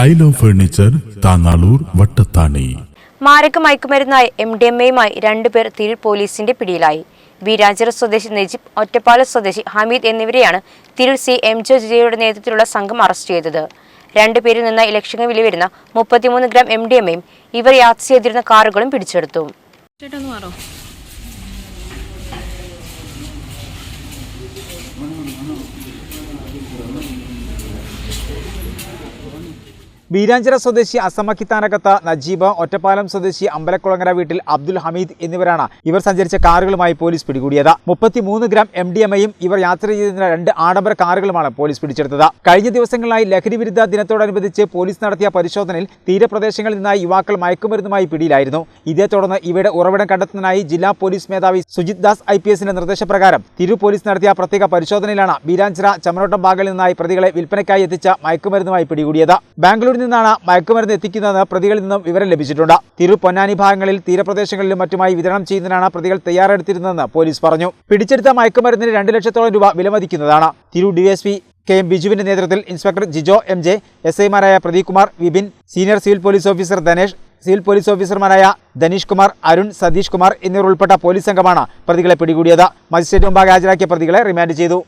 Style of furniture Thangalur Vattathani. മാരക മയക്കുമരുന്നായ M D M എയുമായി രണ്ടുപേർ തിരൂർ പോലീസിന്റെ പിടിയിലായി. വീരാഞ്ചിറ സ്വദേശി നജീബ് ഒറ്റപ്പാലം സ്വദേശി ഹമീദ് എന്നിവരെയാണ് തിരൂർ സി എം ജെ ജിയുടെ നേതൃത്വത്തിലുള്ള സംഘം അറസ്റ്റ് ചെയ്തത്. രണ്ടുപേരിൽ നിന്ന് ഇലക്ഷങ്ങൾ വില വരുന്ന മുപ്പത്തിമൂന്ന് ഗ്രാം എം ഡി എം എയും ഇവർ യാത്ര ചെയ്തിരുന്ന കാറുകളും പിടിച്ചെടുത്തു. ചേട്ടൊന്ന് ബീരാഞ്ചിറ സ്വദേശി അസമക്കിത്താനകത്ത് നജീബ് ഒറ്റപ്പാലം സ്വദേശി അമ്പലക്കുളങ്ങര വീട്ടിൽ അബ്ദുൽ ഹമീദ് എന്നിവരാണ് ഇവർ സഞ്ചരിച്ച കാറുകളുമായി പോലീസ് പിടികൂടിയത്. മുപ്പത്തിമൂന്ന് ഗ്രാം എം ഡി എം ഐയും ഇവർ യാത്ര ചെയ്തിരുന്ന രണ്ട് ആഡംബര കാറുകളുമാണ് പോലീസ് പിടിച്ചെടുത്തത്. കഴിഞ്ഞ ദിവസങ്ങളിലായി ലഹരി വിരുദ്ധ ദിനത്തോടനുബന്ധിച്ച് പോലീസ് നടത്തിയ പരിശോധനയിൽ തീരപ്രദേശങ്ങളിൽ നിന്നായി യുവാക്കൾ മയക്കുമരുന്നുമായി പിടിയിലായിരുന്നു. ഇതേ തുടർന്ന് ഇവയുടെ ഉറവിടം കണ്ടെത്തുന്നതിനായി ജില്ലാ പോലീസ് മേധാവി സുജിത് ദാസ് ഐ പി എസിന്റെ നിർദ്ദേശപ്രകാരം തിരു പോലീസ് നടത്തിയ പ്രത്യേക പരിശോധനയിലാണ് ബീരാഞ്ചിറ ചമനോട്ടം ഭാഗങ്ങളിൽ നിന്നായി പ്രതികളെ വിൽപ്പനയ്ക്കായി എത്തിച്ച മയക്കുമരുന്നുമായി പിടികൂടിയത്. ബാംഗ്ലൂരിൽ നിന്നാണ് മയക്കുമരുന്ന് എത്തിക്കുന്നതെന്ന് പ്രതികളിൽ നിന്നും വിവരം ലഭിച്ചിട്ടുണ്ട്. തിരു പൊന്നാനി ഭാഗങ്ങളിൽ തീരപ്രദേശങ്ങളിലും മറ്റുമായി വിതരണം ചെയ്യുന്നതിനാണ് പ്രതികൾ തയ്യാറെടുത്തിരുന്നതെന്ന് പോലീസ് പറഞ്ഞു. പിടിച്ചെടുത്ത മയക്കുമരുന്നിന് രണ്ട് ലക്ഷത്തോളം രൂപ വിലമതിക്കുന്നതാണ്. തിരു ഡിഎസ്പി കെ എം ബിജുവിന്റെ നേതൃത്വത്തിൽ inspector Jijo M J S ഐമാരായ Pradeep Kumar Vipin senior civil police officer Dhanesh civil police ഓഫീസർമാരായ ധനീഷ് കുമാർ അരുൺ സതീഷ് കുമാർ എന്നിവർ ഉൾപ്പെട്ട പോലീസ് സംഘമാണ് പ്രതികളെ പിടികൂടിയത്. മജിസ്ട്രേറ്റ് മുമ്പാകെ ഹാജരാക്കിയ പ്രതികളെ റിമാൻഡ് ചെയ്തു.